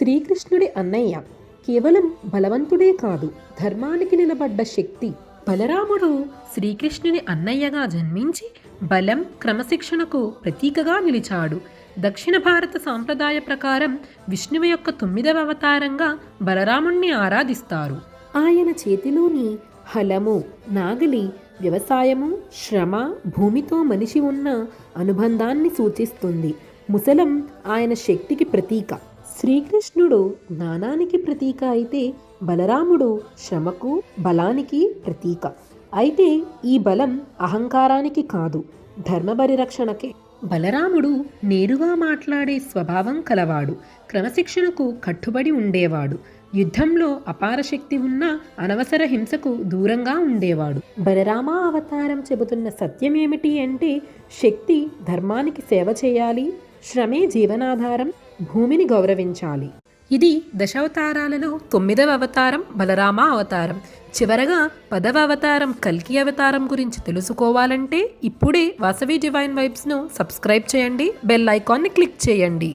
శ్రీకృష్ణుడి అన్నయ్య కేవలం బలవంతుడే కాదు ధర్మానికి నిలబడ్డ శక్తి. బలరాముడు శ్రీకృష్ణుని అన్నయ్యగా జన్మించి బలం క్రమశిక్షణకు ప్రతీకగా నిలిచాడు. దక్షిణ భారత సాంప్రదాయ ప్రకారం విష్ణువు యొక్క తొమ్మిదవ అవతారంగా బలరాముణ్ణి ఆరాధిస్తారు. ఆయన చేతిలోని హలము నాగలి వ్యవసాయము శ్రమ భూమితో మనిషి ఉన్న అనుబంధాన్ని సూచిస్తుంది. ముసలం ఆయన శక్తికి ప్రతీక. శ్రీకృష్ణుడు జ్ఞానానికి ప్రతీక అయితే బలరాముడు శ్రమకు బలానికి ప్రతీక. అయితే ఈ బలం అహంకారానికి కాదు ధర్మ పరిరక్షణకే బలరాముడు నేరుగా మాట్లాడే స్వభావం కలవాడు క్రమశిక్షణకు కట్టుబడి ఉండేవాడు యుద్ధంలో అపార శక్తి ఉన్న అనవసర హింసకు దూరంగా ఉండేవాడు. బలరామ అవతారం చెబుతున్న సత్యం ఏమిటి అంటే శక్తి ధర్మానికి సేవ చేయాలి శ్రమే జీవనాధారం భూమిని గౌరవించాలి. ఇది దశావతారాలలో తొమ్మిదవ అవతారం బలరామ అవతారం. చివరగా పదవ అవతారం కల్కి అవతారం గురించి తెలుసుకోవాలంటే ఇప్పుడే వాసవి డివైన్ వైబ్స్ను సబ్స్క్రైబ్ చేయండి బెల్ ఐకాన్ని క్లిక్ చేయండి.